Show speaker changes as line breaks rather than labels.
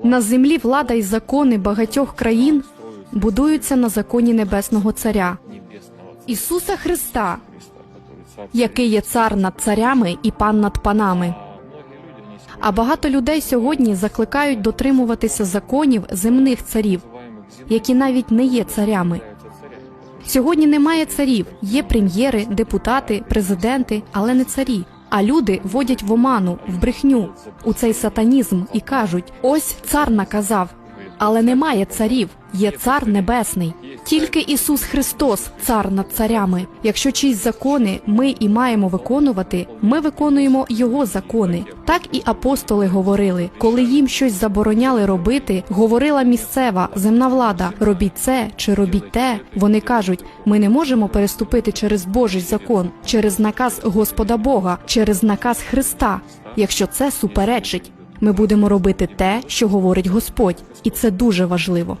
На землі влада і закони багатьох країн будуються на законі Небесного Царя Ісуса Христа, який є цар над царями і пан над панами. А багато людей сьогодні закликають дотримуватися законів земних царів, які навіть не є царями. Сьогодні немає царів, є прем'єри, депутати, президенти, але не царі. А люди водять в оману, в брехню, у цей сатанізм і кажуть: ось цар наказав. Але немає царів, є цар небесний. Тільки Ісус Христос, цар над царями. Якщо чиїсь закони ми і маємо виконувати, ми виконуємо Його закони. Так і апостоли говорили, коли їм щось забороняли робити, говорила місцева земна влада: робіть це чи робіть те. Вони кажуть: ми не можемо переступити через Божий закон, через наказ Господа Бога, через наказ Христа. Якщо це суперечить, ми будемо робити те, що говорить Господь, і це дуже важливо.